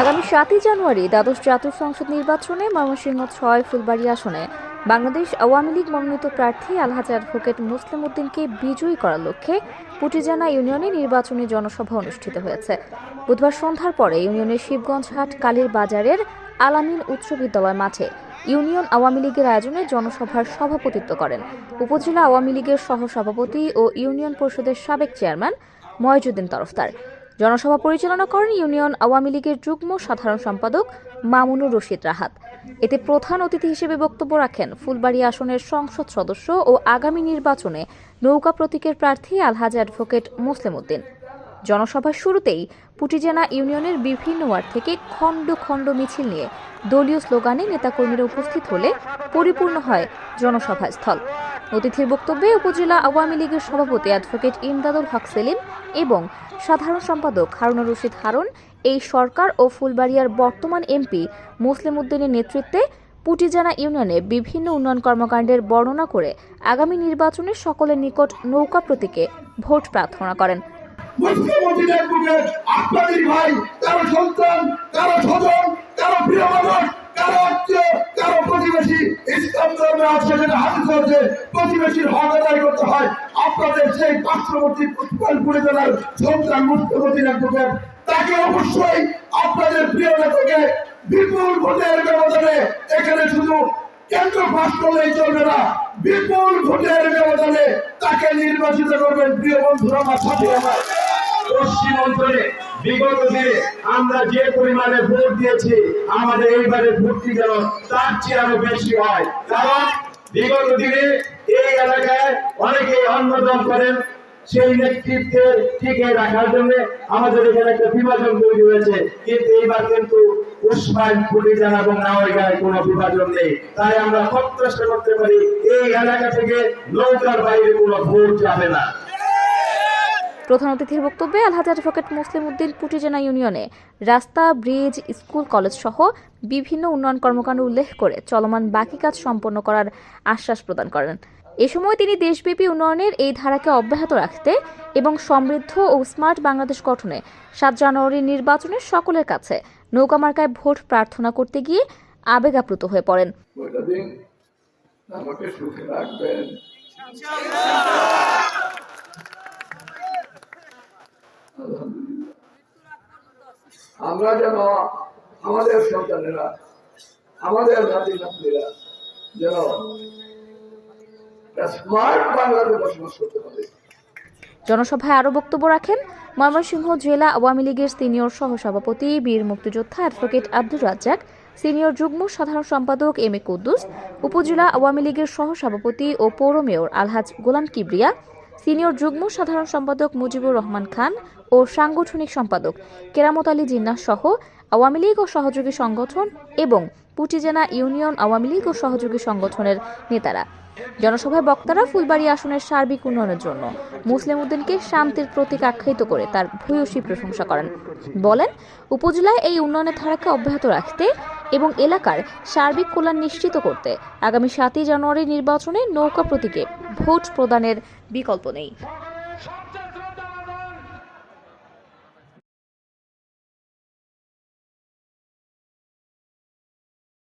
আগামী সাতই জানুয়ারি দ্বাদশ জাতীয় সংসদ নির্বাচনে ময়মনসিংহ ছয়, ফুলবাড়ি আসনে বাংলাদেশ আওয়ামী লীগ মনোনীত প্রার্থী আলহাজ অ্যাডভোকেট মুসলিম উদ্দিনকে বিজয়ী করার লক্ষ্যে পুটিজানা ইউনিয়নে নির্বাচনী জনসভা অনুষ্ঠিত হয়েছে। বুধবার সন্ধ্যার পরে ইউনিয়নের শিবগঞ্জ হাট, কালীর বাজারের আলামিন উচ্চ বিদ্যালয় মাঠে ইউনিয়ন আওয়ামী লীগের আয়োজনে জনসভার সভাপতিত্ব করেন। উপজেলা আওয়ামী লীগের সহসভাপতি ও ইউনিয়ন পরিষদের সাবেক চেয়ারম্যান ময়জুদ্দিন তরফদার। জনসভা পরিচালনা করেন ইউনিয়ন আওয়ামী লীগের যুগ্ম সাধারণ সম্পাদক মামুনুর রশিদ রাহাত। এতে প্রধান অতিথি হিসেবে বক্তব্য রাখেন ফুলবাড়ী আসনের সংসদ সদস্য ও আগামী নির্বাচনে নৌকা প্রতীকের প্রার্থী আলহাজ অ্যাডভোকেট মুসলিম উদ্দিন। জনসভার শুরুতেই পুটিজেনা ইউনিয়নের বিভিন্ন ওয়ার্ড থেকে খণ্ড খণ্ড মিছিল নিয়ে দলীয় স্লোগানে নেতাকর্মীরা উপস্থিত হলে পরিপূর্ণ হয় জনসভা স্থল অতিথির বক্তব্যে উপজেলা আওয়ামী লীগের সভাপতি অ্যাডভোকেট ইমদাদুল হক সেলিম এবং সাধারণ সম্পাদক হারুনুর রশিদ হারুন, এই সরকার ও ফুলবাড়িয়ার বর্তমান এমপি মুসলিম উদ্দিনের নেতৃত্বে পুটিজানা ইউনিয়নে বিভিন্ন উন্নয়ন কর্মকাণ্ডের বর্ণনা করে আগামী নির্বাচনে সকলের নিকট নৌকা প্রতীকে ভোট প্রার্থনা করেন। কারও প্রতিবেশী, ইসলাম ধর্মে যেটা চলছে প্রতিবেশীর হক আদায় করতে হয়। আপনাদের সেই পার্শ্ববর্তী পুষ্পালপুরে জেলার সন্তান মুখ্যমন্ত্রী অ্যাডভোকেট তাকে অবশ্যই আপনাদের প্রিয় নেতাকে বিপুল ভোটের ব্যবধানে এখানে শুধু কেন্দ্র পাশ করলেই চলবে না, বিপুল ভোটের ব্যবধানে তাকে নির্বাচিত করবেন প্রিয় বন্ধুরা, আমার সাথে আমার পশ্চিম অঞ্চলে বিগত দিনে আমরা যে পরিমাণে ভোট দিয়েছি, আমাদের এইবারে ভোটটি যেন তার চেয়ে আরও বেশি হয়। কারণ বিগত দিনে এই এলাকায় অনেকে অন্নদান করেন। সেই নেতৃত্বে টিকে রাখার জন্য আমাদের এখানে একটা বিভাজন তৈরি হয়েছে। কিন্তু এইবার কিন্তু উসমান এবং নাওয়াইগায় কোনো বিভাজন নেই। তাই আমরা প্রত্যাশা করতে পারি, এই এলাকা থেকে নৌকার বাইরে কোনো ভোট যাবে না। প্রধান অতিথির বক্তব্যে আলহাজ অ্যাডভোকেট মুসলিম উদ্দিন পুটিজেনা ইউনিয়নে রাস্তা, ব্রিজ, স্কুল, কলেজ সহ বিভিন্ন উন্নয়ন কর্মকাণ্ড উল্লেখ করে চলমান বাকি কাজ সম্পন্ন করার আশ্বাস প্রদান করেন। এ সময় তিনি দেশব্যাপী উন্নয়নের এই ধারাকে অব্যাহত রাখতে এবং সমৃদ্ধ ও স্মার্ট বাংলাদেশ গঠনে সাত জানুয়ারির নির্বাচনে সকলের কাছে নৌকা মার্কায় ভোট প্রার্থনা করতে গিয়ে আবেগাপ্লুত হয়ে পড়েন। আমাকে সুখে রাখবেন। আমরা যেন আমাদের সন্তানেরা, আমাদের নাতি নাতনিরা যেন স্মার্ট বাংলাতে বসবাস করতে পারে। জনসভায় আরও বক্তব্য রাখেন ময়মনসিংহ জেলা আওয়ামী লীগের সিনিয়র সহসভাপতি বীর মুক্তিযোদ্ধা অ্যাডভোকেট আব্দুর রাজ্জাক, সিনিয়র যুগ্ম সাধারণ সম্পাদক এম এ কুদ্দুস, উপজেলা আওয়ামী লীগের সহসভাপতি ও পৌর মেয়র আলহাজ গোলাম কিবরিয়া সিনিয়র যুগ্ম সাধারণ সম্পাদক মুজিবুর রহমান খান ও সাংগঠনিক সম্পাদক কেরামত আলী জিন্নাহ সহ আওয়ামী লীগ ও সহযোগী সংগঠন এবং পুটিজেনা ইউনিয়ন আওয়ামী লীগ ও সহযোগী সংগঠনের নেতারা। জনসভায় বক্তারা ফুলবাড়ি আসনের সার্বিক উন্নয়নের জন্য মুসলিম উদ্দিনকে শান্তির প্রতীক আখ্যায়িত করে তার ভূয়সী প্রশংসা করেন। বলেন, উপজেলায় এই উন্নয়নের ধারাকে অব্যাহত রাখতে এবং এলাকার সার্বিক কল্যাণ নিশ্চিত করতে আগামী সাতই জানুয়ারি নির্বাচনে নৌকা প্রতীকে ভোট প্রদানের বিকল্প নেই।